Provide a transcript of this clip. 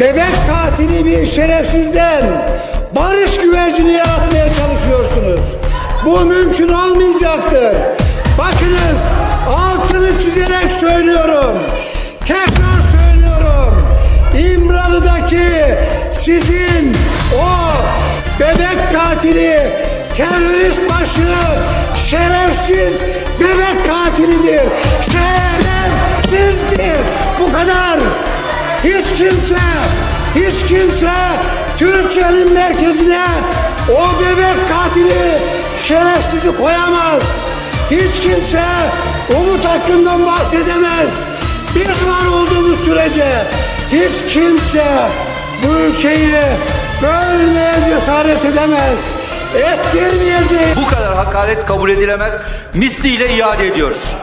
bebek katili bir şerefsizden barış güvercini yaratmaya çalışıyorsunuz. Bu mümkün olmayacaktır. Bakınız altını çizerek söylüyorum. Tekrar söylüyorum. İmralı'daki sizin o bebek katili, terörist başı, şerefsiz bebek katilidir. Şerefsizdir. Bu kadar. Hiç kimse, hiç kimse Türkiye'nin merkezine o bebek katili şerefsizi koyamaz. Hiç kimse Umut hakkından bahsedemez. Biz var olduğumuz sürece hiç kimse bu ülkeyi bölmeye cesaret edemez. Ettirmeyecek. Bu kadar hakaret kabul edilemez. Misliyle iade ediyoruz.